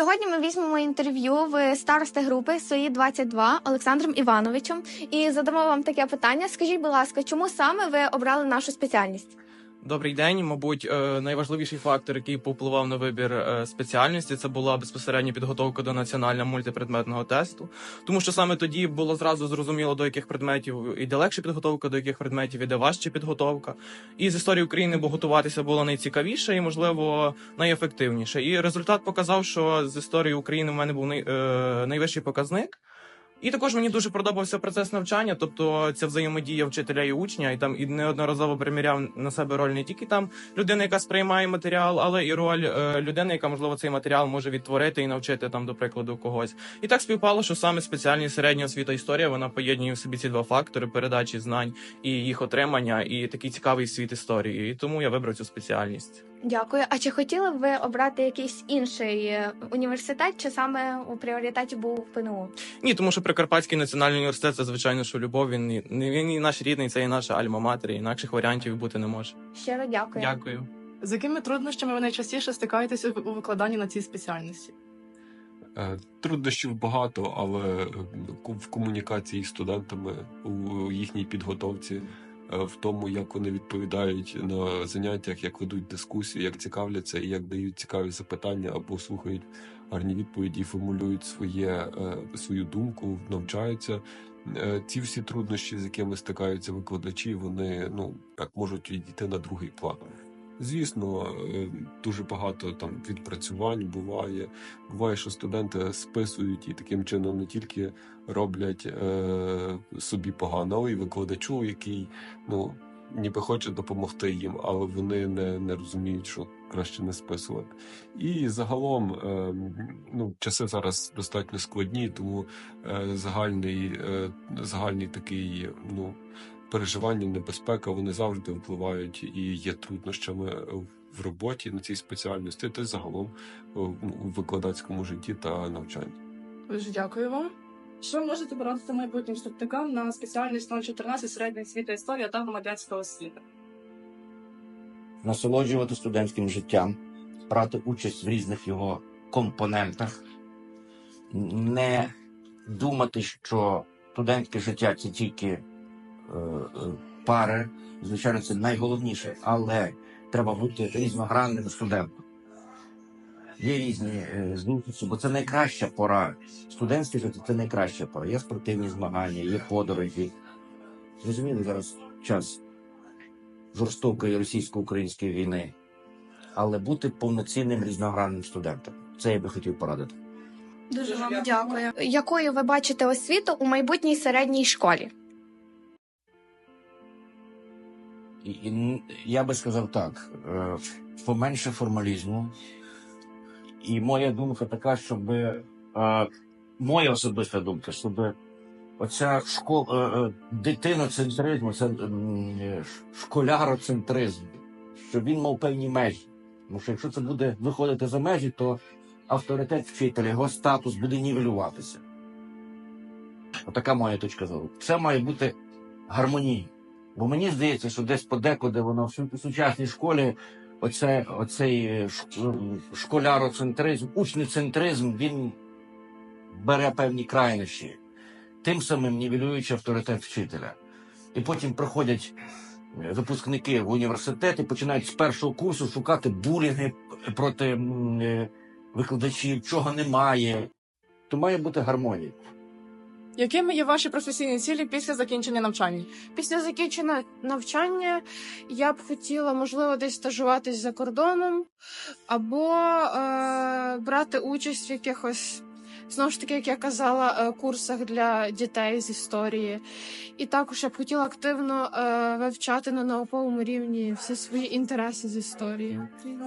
Сьогодні ми візьмемо інтерв'ю в старости групи СОІ 22 Олександром Івановичем і задамо вам таке питання. Скажіть, будь ласка, чому саме ви обрали нашу спеціальність? Добрий день. Мабуть, е, найважливіший фактор, який повпливав на вибір е, спеціальності, це була безпосередня підготовка до національного мультипредметного тесту. Тому що саме тоді було зразу зрозуміло, до яких предметів іде легше підготовка, до яких предметів іде важче підготовка. І з історії України бо готуватися було найцікавіше і, можливо, найефективніше. І результат показав, що з історії України в мене був е, найвищий показник. І також мені дуже подобався процес навчання, тобто ця взаємодія вчителя і учня, і там і неодноразово приміряв на себе роль не тільки там людини, яка сприймає матеріал, але і роль е, людини, яка можливо цей матеріал може відтворити і навчити там, до прикладу, когось. І так співпало, що саме спеціальність середня освіта історія вона поєднує в собі ці два фактори передачі знань і їх отримання, і такий цікавий світ історії. І тому я вибрав цю спеціальність. Дякую. А чи хотіли б ви обрати якийсь інший е, університет, чи саме у пріоритеті був ПНУ? Ні, тому що Прикарпатський національний університет це звичайно, що любов. Він і- він і наш рідний, це і наша альма-матер, і інакших варіантів бути не може. Щиро дякую. Дякую. З якими труднощами ви найчастіше стикаєтеся у викладанні на цій спеціальності? Е, Труднощів багато, але е, в комунікації з студентами, у їхній підготовці, в тому, як вони відповідають на заняттях, як ведуть дискусії, як цікавляться і як дають цікаві запитання або слухають гарні відповіді, формулюють своє, е, свою думку, навчаються. Е, Ці всі труднощі, з якими стикаються викладачі, вони ну так можуть відійти на другий план. Звісно, е, дуже багато там відпрацювань буває. Буває, що студенти списують і таким чином не тільки роблять е, собі погано, але й викладачу, який ну ніби хоче допомогти їм, але вони не, не розуміють, що краще не списувати. І загалом, е, ну, часи зараз достатньо складні, тому е, загальний, е, загальний такий, ну. Переживання, небезпека вони завжди впливають і є труднощами в роботі на цій спеціальності, та й загалом у у викладацькому житті та навчанні. Дуже дякую вам. Що можете порадити майбутнім вступникам на спеціальність 014 середня освіта історія та громадянська освіта? насолоджувати студентським життям, брати участь в різних його компонентах, не думати, що студентське життя це тільки е, е, пари. Звичайно, це найголовніше, але треба бути різногранним студентом. Є різні е, зустрічі, бо це найкраща пора. Студентське життя це найкраща пора. Є спортивні змагання, є подорожі. Зрозуміло, зараз час жорстокої російсько-української війни, але бути повноцінним різногранним студентом. Це я би хотів порадити. Дуже вам дякую. Якою ви бачите освіту у майбутній середній школі? Я би сказав так: е, поменше формалізму. І моя думка така, щоб е, моя особиста думка, щоб оця школ, е, дитиноцентризм, це школяроцентризм, щоб він мав певні межі. Тому що якщо це буде виходити за межі, то авторитет вчителя, його статус буде нівелюватися. Отака моя точка зору. Все має бути гармонійно. Бо мені здається, що десь подекуди воно в сучасній школі оце, оцей е, школяроцентризм, учнецентризм, він бере певні крайнощі, тим самим нівелюючи авторитет вчителя. І потім приходять е, випускники в університет і починають з першого курсу шукати булінги проти е, викладачів, чого немає. То має бути гармонія. Якими є ваші професійні цілі після закінчення навчання? Після закінчення навчання я б хотіла, можливо, десь стажуватись за кордоном, або е, брати участь в якихось, знову ж таки, як я казала, е, курсах для дітей з історії. І також я б хотіла активно е, вивчати на науковому рівні всі свої інтереси з історії.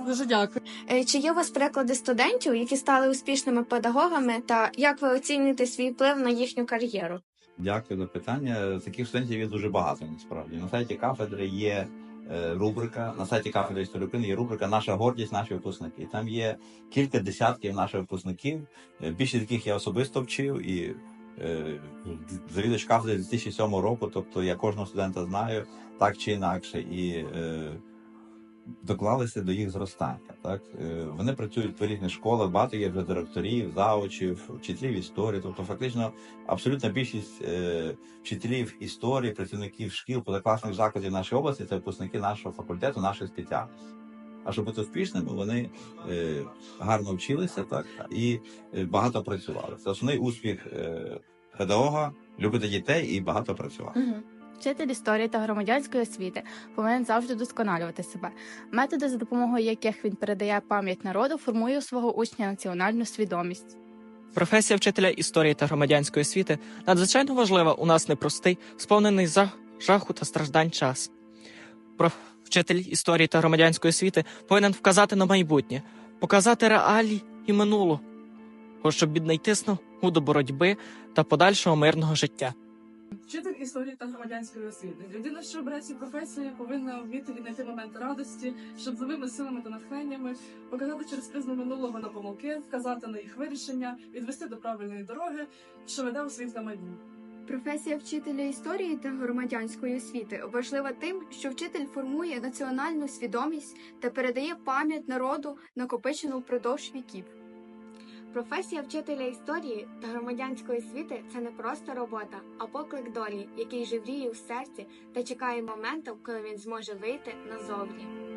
Дуже дякую. Е, Чи є у вас приклади студентів, які стали успішними педагогами, та як ви оцінюєте свій вплив на їхню кар'єру? Дякую за питання. Таких студентів є дуже багато насправді. На сайті кафедри є рубрика, на сайті кафедри історії України є рубрика Наша гордість, наші випускники. Там є кілька десятків наших випускників. е, Більшість з яких я особисто вчив і е, завідувач кафедри 2007 року. Тобто я кожного студента знаю так чи інакше. І е, доклалися до їх зростання. Так Е, вони працюють в різних школах, багато є вже директорів, заучів, вчителів історії. Тобто, фактично, абсолютна більшість е, вчителів історії, працівників шкіл, позакласних закладів нашої області це випускники нашого факультету, нашої спеціальності. А щоб бути успішними, вони е, гарно вчилися, так і багато працювали. Це основний успіх педагога любити дітей і багато працювати. Вчитель історії та громадянської освіти повинен завжди досконалювати себе. Методи, за допомогою яких він передає пам'ять народу, формує у свого учня національну свідомість. Професія вчителя історії та громадянської освіти надзвичайно важлива у нас непростий, сповнений за жаху та страждань час. Про вчитель історії та громадянської освіти повинен вказати на майбутнє, показати реалії і минулого, щоб віднайти снагу до боротьби та подальшого мирного життя. Вчитель історії та громадянської освіти. Людина, що обирає цю професію, повинна вміти віднайти моменти радості, щоб новими силами та натхненнями показати через призму минулого на помилки, вказати на їх вирішення, відвести до правильної дороги, що веде у світле майбутнє. Професія вчителя історії та громадянської освіти важлива тим, що вчитель формує національну свідомість та передає пам'ять народу, накопичену впродовж віків. Професія вчителя історії та громадянської освіти це не просто робота, а поклик долі, який живріє в серці та чекає моменту, коли він зможе вийти назовні.